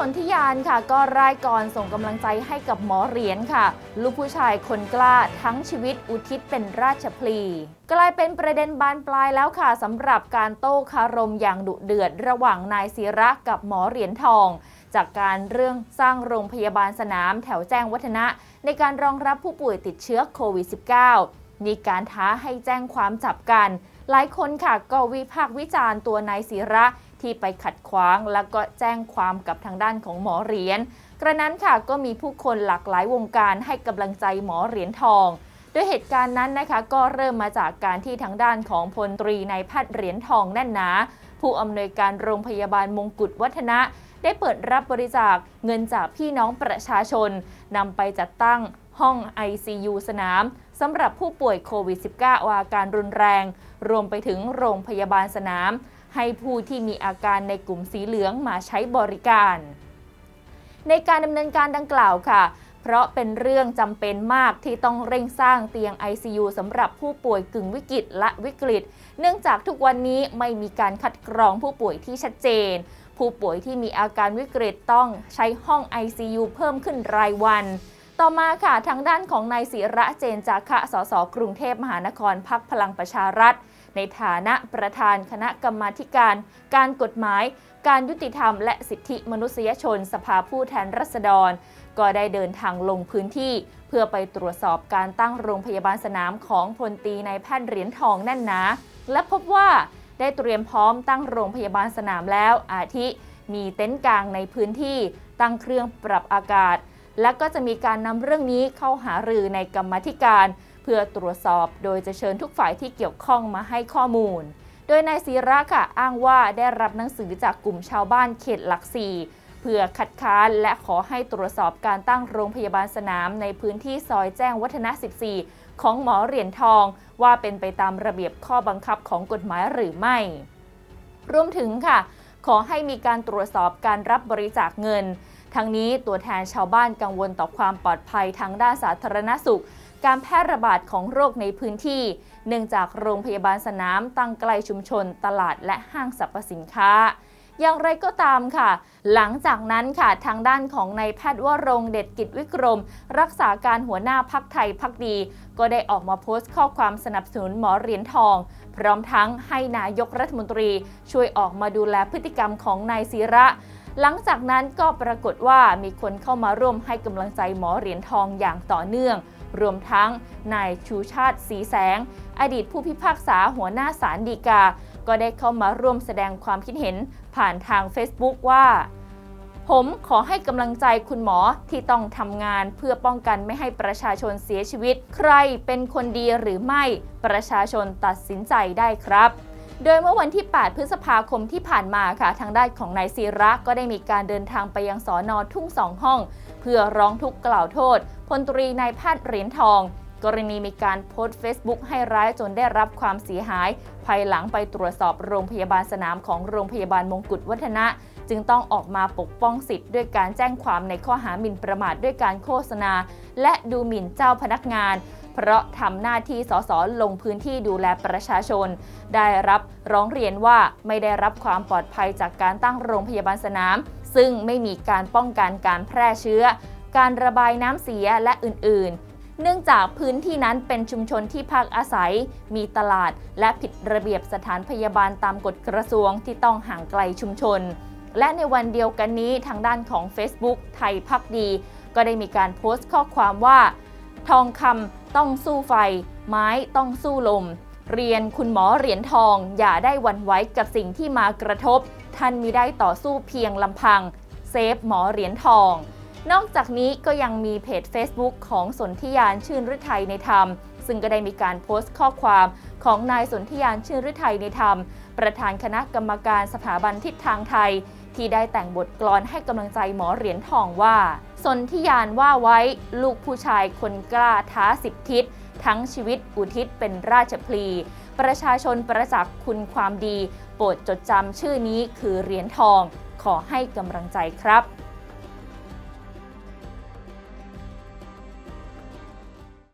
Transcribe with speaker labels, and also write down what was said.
Speaker 1: สนธิยานค่ะ ก็ร่ายกรส่งกำลังใจให้กับหมอเหรียญค่ะ ลูกผู้ชายคนกล้าทั้งชีวิตอุทิศเป็นราชพลี กลายเป็นประเด็นบานปลายแล้วค่ะสำหรับการโต้คารมอย่างดุเดือด ระหว่างนายศิระกับหมอเหรียญทอง จากการเรื่องสร้างโรงพยาบาลสนามแถวแจ้งวัฒนะ ในการรองรับผู้ป่วยติดเชื้อโควิด -19 มีการท้าให้แจ้งความจับกัน หลายคนค่ะก็วิพากษ์วิจารณ์ตัวนายศิระที่ไปขัดขวางแล้วก็แจ้งความกับทางด้านของหมอเหรียญกระนั้นค่ะก็มีผู้คนหลากหลายวงการให้กำลังใจหมอเหรียญทองโดยเหตุการณ์นั้นนะคะก็เริ่มมาจากการที่ทางด้านของพลตรีนายแพทย์เหรียญทองแน่นหนา ผู้อำนวยการโรงพยาบาลมงกุฎวัฒนะ ได้เปิดรับบริจาคเงินจากพี่น้องประชาชนนำไปจัดตั้งห้อง ICU สนาม สำหรับผู้ป่วยโควิด -19 อาการรุนแรง รวมไปถึงโรงพยาบาลสนาม ให้ผู้ที่มีอาการในกลุ่มสีเหลืองมาใช้บริการ ในการดำเนินการดังกล่าวค่ะเพราะเป็นเรื่องจำเป็นมากที่ต้องเร่งสร้างเตียง ICU สำหรับผู้ป่วยกึ่งวิกฤตและวิกฤต เนื่องจากทุกวันนี้ไม่มีการคัดกรองผู้ป่วยที่ชัดเจน ผู้ป่วยที่มีอาการวิกฤตต้องใช้ห้อง ICU เพิ่มขึ้นรายวัน ต่อมาค่ะทางด้านของนายศิระเจนจาคะสสกรุงเทพมหานครพักพลังประชารัฐ ในฐานะประธานคณะกรรมาการ การกฎหมาย การยุติธรรม และสิทธิมนุษยชนสภาผู้แทนราษฎร ก็ได้เดินทางลงพื้นที่ เพื่อไปตรวจสอบการตั้งโรงพยาบาลสนามของพลตีนายแพทย์เหรียญทองแน่นหนาและพบว่าได้เตรียมพร้อมตั้งโรงพยาบาลสนามแล้วอาทิ มีเต็นท์กลางในพื้นที่ ตั้งเครื่องปรับอากาศ และก็จะมีการนำเรื่องนี้เข้าหารือในกรรมธิการ เพื่อตรวจสอบโดยจะเชิญทุกฝ่ายที่เกี่ยวข้องมาให้ข้อมูล โดยนายศิระค่ะอ้างว่าได้รับหนังสือจากกลุ่มชาวบ้านเขตหลักสี่เพื่อคัดค้านและขอให้ตรวจสอบการตั้งโรงพยาบาลสนามในพื้นที่ซอยแจ้งวัฒนะ 14 ของหมอเหรียญทอง ว่าเป็นไปตามระเบียบข้อบังคับของกฎหมายหรือไม่ รวมถึงค่ะ ขอให้มีการตรวจสอบการรับบริจาคเงิน ทั้งนี้ตัวแทนชาวบ้านกังวลต่อความปลอดภัยทางด้านสาธารณสุข การแพร่ระบาดของโรคในพื้นที่ เนื่องจากโรงพยาบาลสนามตั้งใกลชุมชน ตลาดและห้างสรรพสินค้าอย่างไรก็ตามค่ะ หลังจากนั้นค่ะทางด้านของนายแพทย์วรงเด็ดกิจวิกรม รักษาการหัวหน้าพักไทยพักดี ก็ได้ออกมาโพสต์ข้อความสนับสนุนหมอเหรียญทอง พร้อมทั้งให้นายกรัฐมนตรี ช่วยออกมาดูแลพฤติกรรมของนายศิระ หลังจากนั้นก็ปรากฏว่ามีคนเข้ามาร่วมให้กำลังใจหมอเหรียญทองอย่างต่อเนื่อง รวมทั้งนายชูชาติสีแสง อดีตผู้พิพากษาหัวหน้าศาลฎีกา ก็ได้เข้ามาร่วมแสดงความคิดเห็นผ่านทาง Facebook ว่าผมขอให้กำลังใจคุณหมอที่ต้องทำงานเพื่อป้องกันไม่ให้ประชาชนเสียชีวิต ใครเป็นคนดีหรือไม่ประชาชนตัดสินใจได้ครับ โดยเมื่อวันที่ 8 พฤษภาคมที่ผ่านมาค่ะ ทางด้านของนายศิระก็ได้มีการเดินทางไปยังสอนอทุ่งสองห้อง เพื่อร้องทุกข์กล่าวโทษพลตรีนายแพทย์เหรียญทอง กรณีมีการโพสต์ Facebook ให้ร้ายจนได้รับความเสียหาย ภายหลังไปตรวจสอบโรงพยาบาลสนามของโรงพยาบาลมงกุฎวัฒนะ จึงต้องออกมาปกป้องสิทธิ์ด้วยการแจ้งความในข้อหาหมิ่นประมาทด้วยการโฆษณา และดูหมิ่นเจ้าพนักงาน เพราะทำหน้าที่สสลงพื้นที่ดูแลประชาชน ได้รับร้องเรียนว่าไม่ได้รับความปลอดภัยจากการตั้งโรงพยาบาลสนาม ซึ่งไม่มีการป้องกันการแพร่เชื้อ การระบายน้ำเสียและอื่น ๆเนื่องจากพื้นที่นั้นเป็นชุมชนที่พักอาศัย มีตลาด และผิดระเบียบสถานพยาบาลตามกฎกระทรวงที่ต้องห่างไกลชุมชน และในวันเดียวกันนี้ทางด้านของ Facebook ไทยพักดี ก็ได้มีการโพสต์ข้อความว่า ทองคำ ต้องสู้ไฟ ไม้ต้องสู้ลม เรียนคุณหมอเหรียญทอง อย่าได้วันไหว้กับสิ่งที่มากระทบ ท่านมีได้ต่อสู้เพียงลำพัง เซฟหมอเหรียญทอง นอกจากนี้ก็ยังมีเพจ Facebook ของสนธิยานชื่นฤทัยในธรรม ซึ่งก็ได้มีการโพสต์ข้อความของนายสนธิยานชื่นฤทัยในธรรม ประธานคณะกรรมการสถาบันทิศทางไทย ที่ได้แต่งบทกลอนให้กำลังใจหมอเหรียญทองว่า สนธิยานว่าไว้ลูกผู้ชายคนกล้าท้าสิบทิศทั้งชีวิตอุทิศเป็นราชพลี ประชาชนประจักษ์คุณความดี โปรดจดจำชื่อนี้คือเหรียญทอง ขอให้กำลังใจครับ